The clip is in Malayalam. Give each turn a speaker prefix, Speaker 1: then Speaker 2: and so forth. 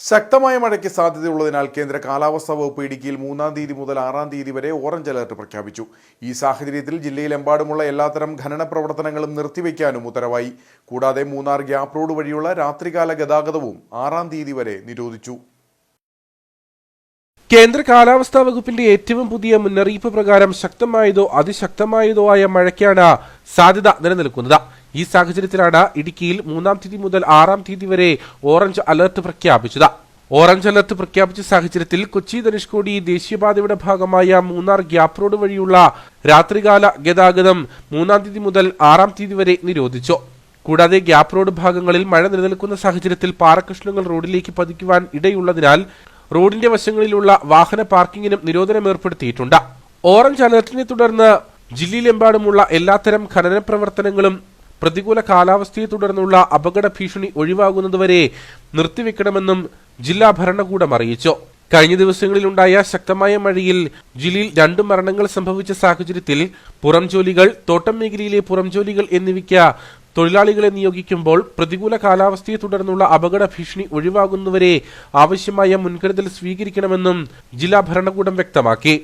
Speaker 1: ശക്തമായ മഴയ്ക്ക് സാധ്യതയുള്ളതിനാൽ കേന്ദ്ര കാലാവസ്ഥാ വകുപ്പ് ഇടുക്കിയിൽ മൂന്നാം തീയതി മുതൽ ആറാം തീയതി വരെ ഓറഞ്ച് അലർട്ട് പ്രഖ്യാപിച്ചു. ഈ സാഹചര്യത്തിൽ ജില്ലയിലെമ്പാടുമുള്ള എല്ലാത്തരം ഖനന പ്രവർത്തനങ്ങളും നിർത്തിവെക്കാനും ഉത്തരവായി. കൂടാതെ മൂന്നാർ ഗ്യാപ് റോഡ് വഴിയുള്ള രാത്രികാല ഗതാഗതവും ആറാം തീയതി വരെ നിരോധിച്ചു.
Speaker 2: കേന്ദ്ര കാലാവസ്ഥാ വകുപ്പിന്റെ ഏറ്റവും പുതിയ മുന്നറിയിപ്പ് പ്രകാരം ശക്തമായതോ അതിശക്തമായതോ ആയ മഴയ്ക്കാണ് സാധ്യത നിലനിൽക്കുന്നത്. ഈ സാഹചര്യത്തിലാണ് ഇടുക്കിയിൽ മൂന്നാം തീയതി മുതൽ ആറാം തീയതി വരെ ഓറഞ്ച് അലർട്ട് പ്രഖ്യാപിച്ചത്. ഓറഞ്ച് അലർട്ട് പ്രഖ്യാപിച്ച സാഹചര്യത്തിൽ കൊച്ചി ധനുഷ്കോടി ദേശീയപാതയുടെ ഭാഗമായ മൂന്നാർ ഗ്യാപ് റോഡ് വഴിയുള്ള രാത്രികാല ഗതാഗതം മൂന്നാം തീയതി മുതൽ ആറാം തീയതി വരെ നിരോധിച്ചു. കൂടാതെ ഗ്യാപ് റോഡ് ഭാഗങ്ങളിൽ മഴ നിലനിൽക്കുന്ന സാഹചര്യത്തിൽ പാറക്കഷ്ണങ്ങൾ റോഡിലേക്ക് പതിക്കുവാൻ ഇടയുള്ളതിനാൽ റോഡിന്റെ വശങ്ങളിലുള്ള വാഹന പാർക്കിങ്ങിനും നിരോധനം ഏർപ്പെടുത്തിയിട്ടുണ്ട്. ഓറഞ്ച് അലർട്ടിനെ തുടർന്ന് ജില്ലയിലെമ്പാടുമുള്ള എല്ലാത്തരം ഖനന പ്രവർത്തനങ്ങളും പ്രതികൂല കാലാവസ്ഥയെ തുടർന്നുള്ള അപകട ഭീഷണി ഒഴിവാകുന്നതുവരെ നിർത്തിവെക്കണമെന്നും ജില്ലാ ഭരണകൂടം അറിയിച്ചു. കഴിഞ്ഞ ദിവസങ്ങളിലുണ്ടായ ശക്തമായ മഴയിൽ ജില്ലയിൽ രണ്ട് മരണങ്ങൾ സംഭവിച്ച സാഹചര്യത്തിൽ പുറം ജോലികൾ തോട്ടം മേഖലയിലെ പുറം ജോലികൾ എന്നിവയ്ക്ക് തൊഴിലാളികളെ നിയോഗിക്കുമ്പോൾ പ്രതികൂല കാലാവസ്ഥയെ തുടർന്നുള്ള അപകട ഭീഷണി ഒഴിവാകുന്നവരെ ആവശ്യമായ മുൻകരുതൽ സ്വീകരിക്കണമെന്നും ജില്ലാ ഭരണകൂടം വ്യക്തമാക്കി.